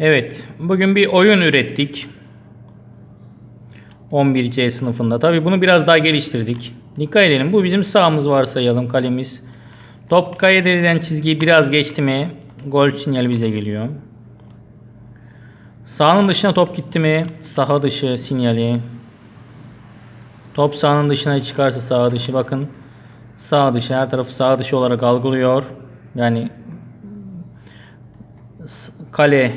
Evet, bugün bir oyun ürettik. 11C sınıfında. Tabii bunu biraz daha geliştirdik. Dikkat edelim. Bu bizim sağımız varsayalım kalemiz. Top edilen çizgiyi biraz geçti mi gol sinyali bize geliyor. Sahanın dışına top gitti mi saha dışı sinyali. Top sahanın dışına çıkarsa saha dışı bakın. Sağ dışı her tarafı sağ dışı olarak algılıyor. Yani kale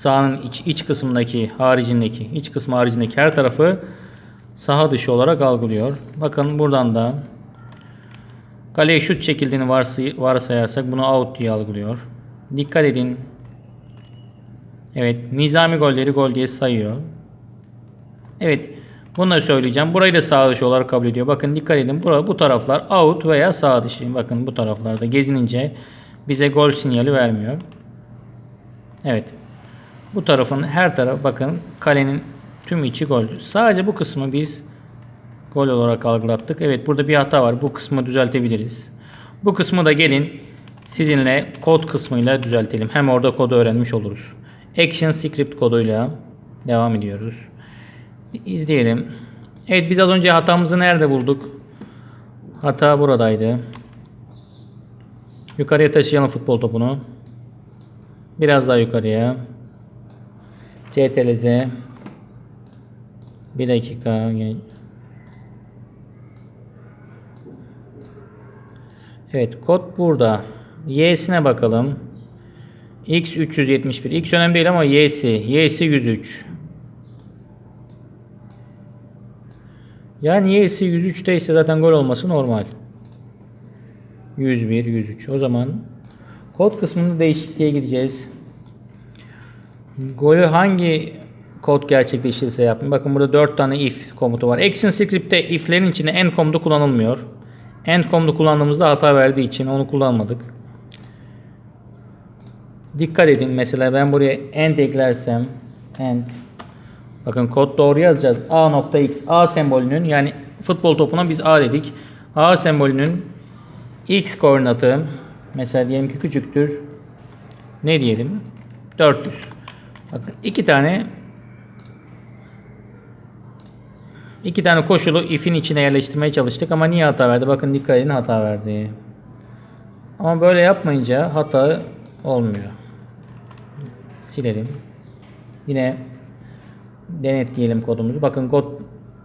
sahanın iç, iç kısmındaki haricindeki iç kısmı haricindeki her tarafı saha dışı olarak algılıyor. Bakın buradan da kaleye şut çekildiğini varsay varsayarsak bunu out diye algılıyor. Dikkat edin. Evet, nizami golleri gol diye sayıyor. Evet, bunu da söyleyeceğim. Burayı da sağ dışı olarak kabul ediyor. Bakın dikkat edin. Bura, bu taraflar out veya sağ dışı. Bakın bu taraflarda gezinince bize gol sinyali vermiyor. Evet. Bu tarafın her tarafı bakın kalenin tüm içi gol. Sadece bu kısmı biz gol olarak algılattık. Evet burada bir hata var. Bu kısmı düzeltebiliriz. Bu kısmı da gelin sizinle kod kısmıyla düzeltelim. Hem orada kodu öğrenmiş oluruz. Action script koduyla devam ediyoruz. İzleyelim. Evet biz az önce hatamızı nerede bulduk? Hata buradaydı. Yukarıya taşıyalım futbol topunu. Biraz daha yukarıya. CTRL Z. Bir dakika. Evet kod burada. Y'sine bakalım. X 371. X önemli değil ama Y'si. Y'si 103. Yani Y'si 103'te ise zaten gol olması normal. 101, 103. O zaman kod kısmında değişikliğe gideceğiz. Golü hangi kod gerçekleştirirse yapın. Bakın burada 4 tane if komutu var. Action script'te if'lerin içinde end komutu kullanılmıyor. End komutu kullandığımızda hata verdiği için onu kullanmadık. Dikkat edin mesela ben buraya end eklersem end Bakın kod doğru yazacağız. A.x A sembolünün yani futbol topuna biz A dedik. A sembolünün x koordinatı mesela diyelim ki küçüktür. Ne diyelim? 400. Bakın iki tane iki tane koşulu if'in içine yerleştirmeye çalıştık ama niye hata verdi? Bakın dikkat edin hata verdi. Ama böyle yapmayınca hata olmuyor. Silelim. Yine denetleyelim kodumuzu. Bakın kod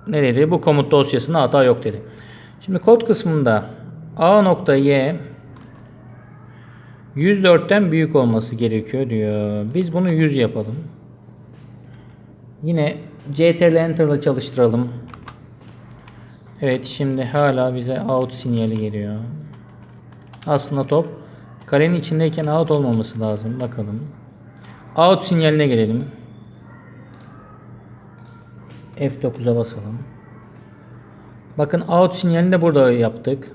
ne dedi? Bu komut dosyasında hata yok dedi. Şimdi kod kısmında a.y 104'ten büyük olması gerekiyor diyor. Biz bunu 100 yapalım. Yine ctrl enter çalıştıralım. Evet şimdi hala bize out sinyali geliyor. Aslında top kalenin içindeyken out olmaması lazım. Bakalım. Out sinyaline gelelim. F9'a basalım. Bakın out sinyalini de burada yaptık.